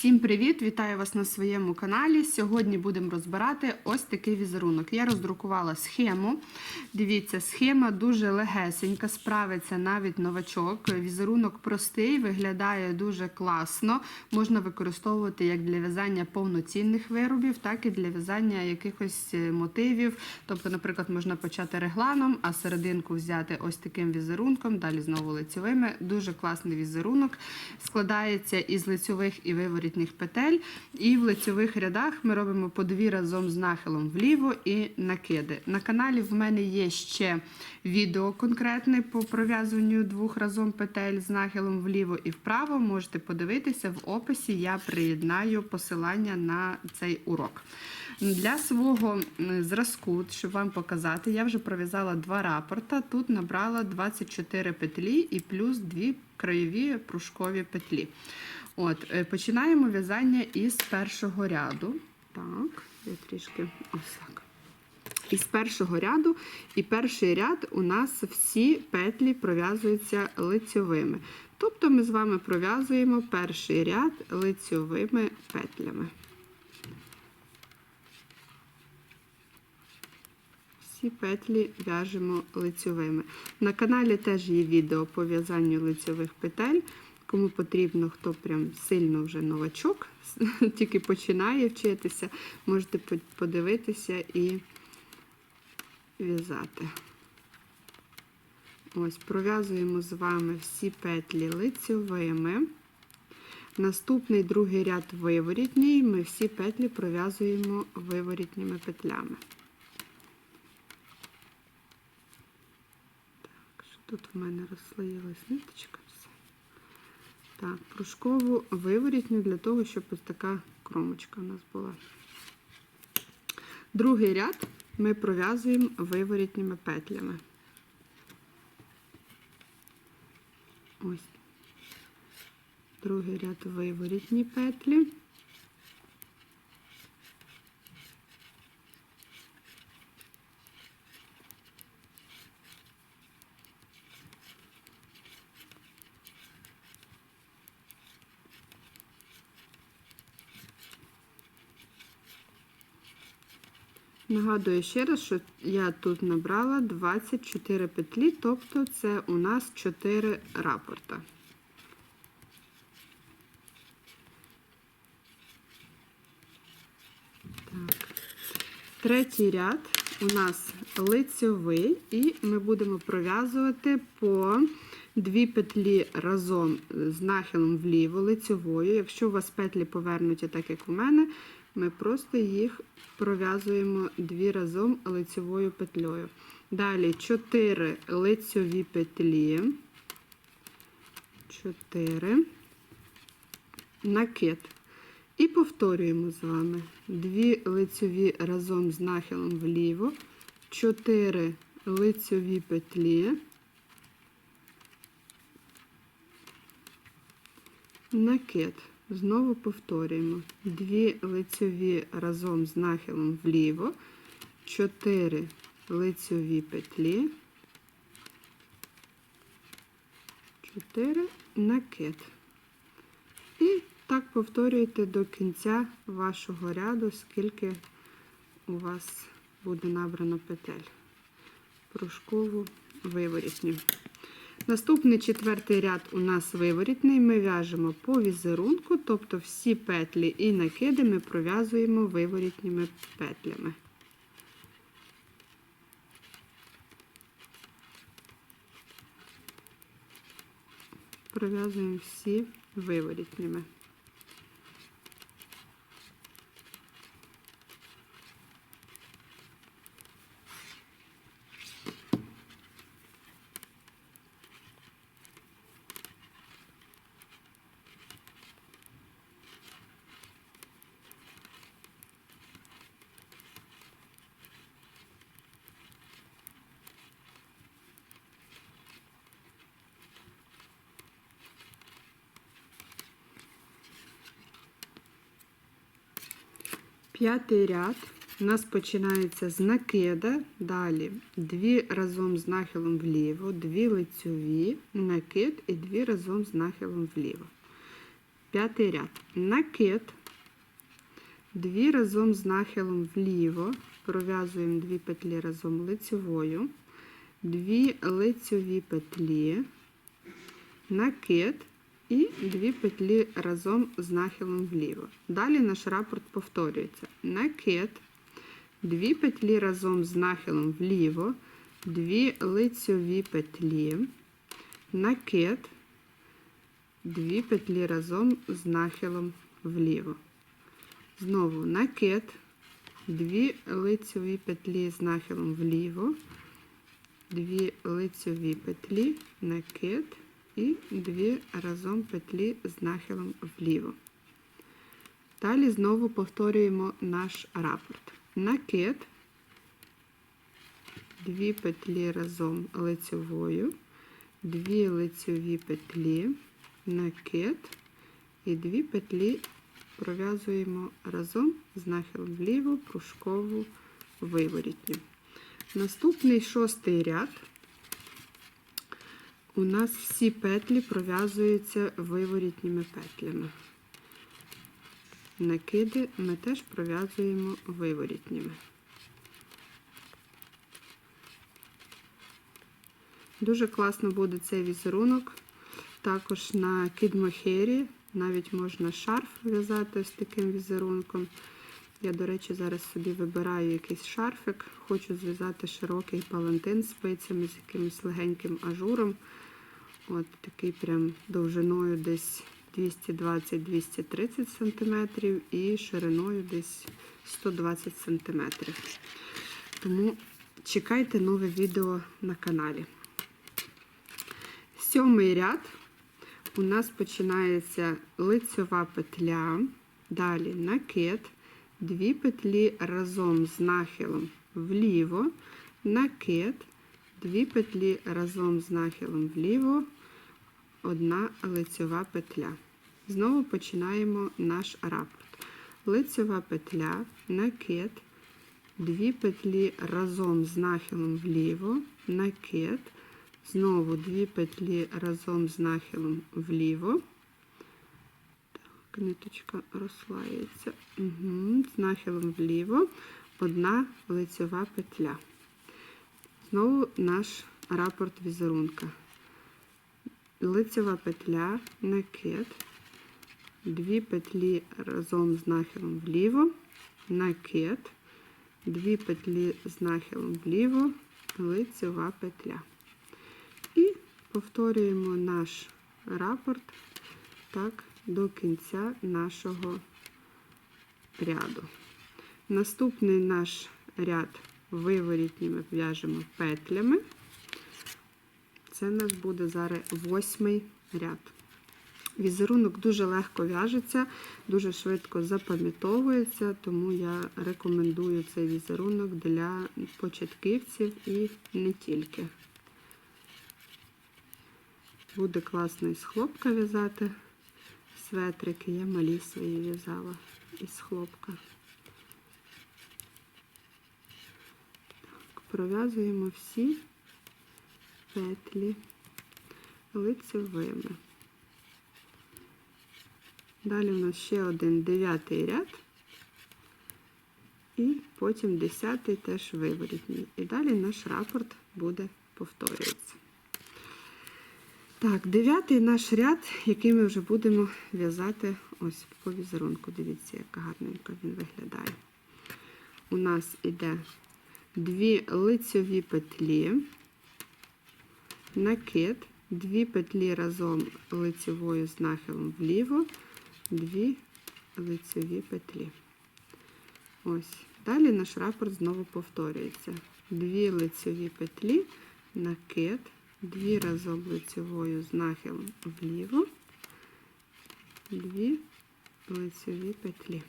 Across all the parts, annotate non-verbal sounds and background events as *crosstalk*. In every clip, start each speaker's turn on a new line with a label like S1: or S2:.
S1: Всім привіт! Вітаю вас на своєму каналі. Сьогодні будемо розбирати ось такий візерунок. Я роздрукувала схему. Дивіться, схема дуже легесенька, справиться навіть новачок. Візерунок простий, виглядає дуже класно. Можна використовувати як для в'язання повноцінних виробів, так і для в'язання якихось е, мотивів. Тобто, наприклад, можна почати регланом, а серединку взяти ось таким візерунком, далі знову лицьовими. Дуже класний візерунок. Складається із лицьових і виворітних петель. І в лицьових рядах ми робимо по дві разом з нахилом вліво і накиди. На каналі в мене є ще відео конкретне по пров'язуванню двох разом петель з нахилом вліво і вправо. Можете подивитися в описі. Я приєднаю посилання на цей урок. Для свого зразку, щоб вам показати, я вже пров'язала два рапорта. Тут набрала 24 петлі і плюс дві краєві пружкові петлі. От, е, починаємо в'язання із першого ряду. Так, я трішки ось так. Із першого ряду, і перший ряд у нас всі петлі пров'язуються лицьовими. Тобто ми з вами пров'язуємо перший ряд лицьовими петлями. Всі петлі в'яжемо лицьовими. На каналі теж є відео по в'язанню лицьових петель. Кому потрібно, хто прям сильно вже новачок, *laughs* тільки починає вчитися, можете подивитися і в'язати. Ось, пров'язуємо з вами всі петлі лицьовими. Наступний другий ряд виворітній, ми всі петлі пров'язуємо виворітніми петлями. Так, що тут в мене розслоїлась ниточка. Так, пружкову виворітню для того, щоб ось така кромочка у нас була. Другий ряд ми пров'язуємо виворітніми петлями. Ось. Другий ряд виворітні петлі. Нагадую ще раз, що я тут набрала 24 петлі, тобто це у нас 4 рапорта. Так. Третій ряд у нас лицьовий, і ми будемо пров'язувати по дві петлі разом з нахилом вліво лицьовою. Якщо у вас петлі повернуті, так як у мене, ми просто їх пров'язуємо дві разом лицьовою петлею. Далі 4 лицьові петлі, 4, накид. І повторюємо з вами дві лицьові разом з нахилом вліво, 4 лицьові петлі, накид. Знову повторюємо дві лицьові разом з нахилом вліво, 4 лицьові петлі, 4 накид. І так повторюйте до кінця вашого ряду, скільки у вас буде набрано петель. Пружкову виворітню. Наступний четвертий ряд у нас виворітний. Ми в'яжемо по візерунку, тобто всі петлі і накиди ми пров'язуємо виворітніми петлями. Пров'язуємо всі виворітніми. П'ятий ряд у нас починається з накида, далі дві разом з нахилом вліво, дві лицьові, накид і дві разом з нахилом вліво. П'ятий ряд. Накид. Дві разом з нахилом вліво. Пров'язуємо дві петлі разом лицьовою. Дві лицьові петлі. Накид. І дві петлі разом з нахилом вліво. Далі наш рапорт повторюється. Накид. Дві петлі разом з нахилом вліво. Дві лицьові петлі. Накид дві петлі разом з нахилом вліво. Знову накид, дві лицьові петлі з нахилом вліво, дві лицьові петлі, накид і дві разом петлі з нахилом вліво. Далі знову повторюємо наш рапорт. Накид, дві петлі разом лицьовою, дві лицьові петлі, накид і дві петлі пров'язуємо разом з нахилом вліво, пружкову виворітню. Наступний шостий ряд. У нас всі петлі пров'язуються виворітніми петлями. Накиди ми теж пров'язуємо виворітніми. Дуже класно буде цей візерунок. Також на кідмохері навіть можна шарф в'язати з таким візерунком. Я, до речі, зараз собі вибираю якийсь шарфик. Хочу зв'язати широкий палантин спицями, з якимось легеньким ажуром. От такий прям довжиною десь 220-230 см і шириною десь 120 см. Тому чекайте нове відео на каналі. Сьомий ряд у нас починається лицьова петля, далі накид, дві петлі разом з нахилом вліво, накид, дві петлі разом з нахилом вліво, одна лицьова петля. Знову починаємо наш рапорт. Лицьова петля, накид, дві петлі разом з нахилом вліво, накид. Знову дві петлі разом з нахилом вліво. Ниточка розслається. Угу. З нахилом вліво, одна лицьова петля. Знову наш рапорт візерунка. Лицьова петля, накид, дві петлі разом з нахилом вліво, накид, дві петлі з нахилом вліво, лицьова петля. І повторюємо наш рапорт так, до кінця нашого ряду. Наступний наш ряд виворітніми в'яжемо петлями. Це у нас буде зараз восьмий ряд. Візерунок дуже легко в'яжеться, дуже швидко запам'ятовується, тому я рекомендую цей візерунок для початківців і не тільки. Буде класно із хлопка в'язати светрики. Я малі свої в'язала із хлопка. Так, пров'язуємо всі петлі лицевими. Далі у нас ще один дев'ятий ряд, і потім десятий теж виворітній. І далі наш рапорт буде повторюватися. Так, дев'ятий наш ряд, який ми вже будемо в'язати ось по візерунку. Дивіться, як гарненько він виглядає. У нас іде дві лицьові петлі, накид, дві петлі разом лицевою з нахилом вліво, дві лицеві петлі. Ось. Далі наш рапорт знову повторюється. Дві лицеві петлі, накид, дві разом лицевою з нахилом вліво, дві лицеві петлі.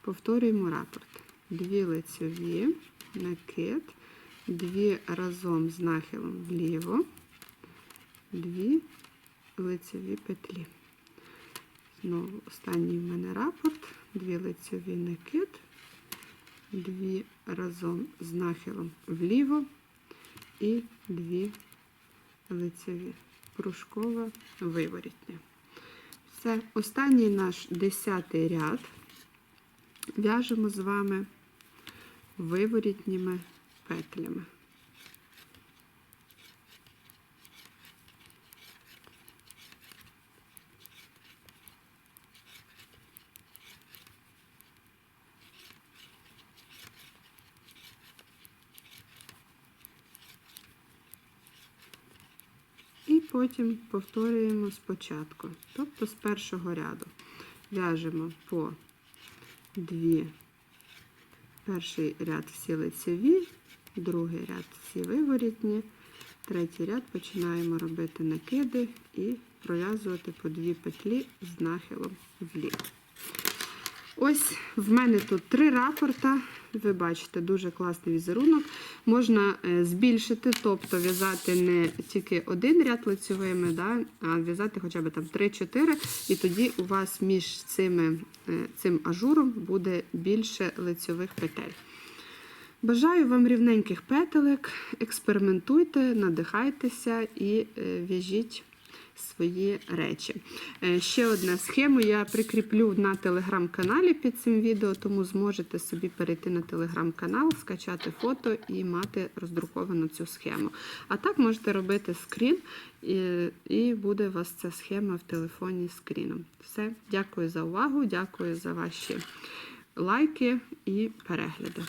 S1: Повторюємо рапорт. Дві лицеві, накид, дві разом з нахилом вліво, дві лицеві петлі. Знову останній в мене рапорт, дві лицеві накид, дві разом з нахилом вліво і дві лицеві. Кружкова виворітня. Все, останній наш десятий ряд в'яжемо з вами виворітніми петлями. Потім повторюємо спочатку. Тобто з першого ряду в'яжемо по дві, перший ряд всі лицеві, другий ряд всі виворітні, третій ряд починаємо робити накиди і пров'язувати по дві петлі з нахилом вліво. Ось в мене тут три рапорта. Ви бачите, дуже класний візерунок. Можна е, збільшити, тобто в'язати не тільки один ряд лицевими, да, а в'язати хоча б там 3-4, і тоді у вас між цими, е, цим ажуром буде більше лицьових петель. Бажаю вам рівненьких петелек, експериментуйте, надихайтеся і е, в'яжіть свої речі. Е, Ще одна схему я прикріплю на телеграм-каналі під цим відео, тому зможете собі перейти на телеграм-канал, скачати фото і мати роздруковану цю схему. А так можете робити скрін, і буде у вас ця схема в телефоні скріном. Все, дякую за увагу, дякую за ваші лайки і перегляди.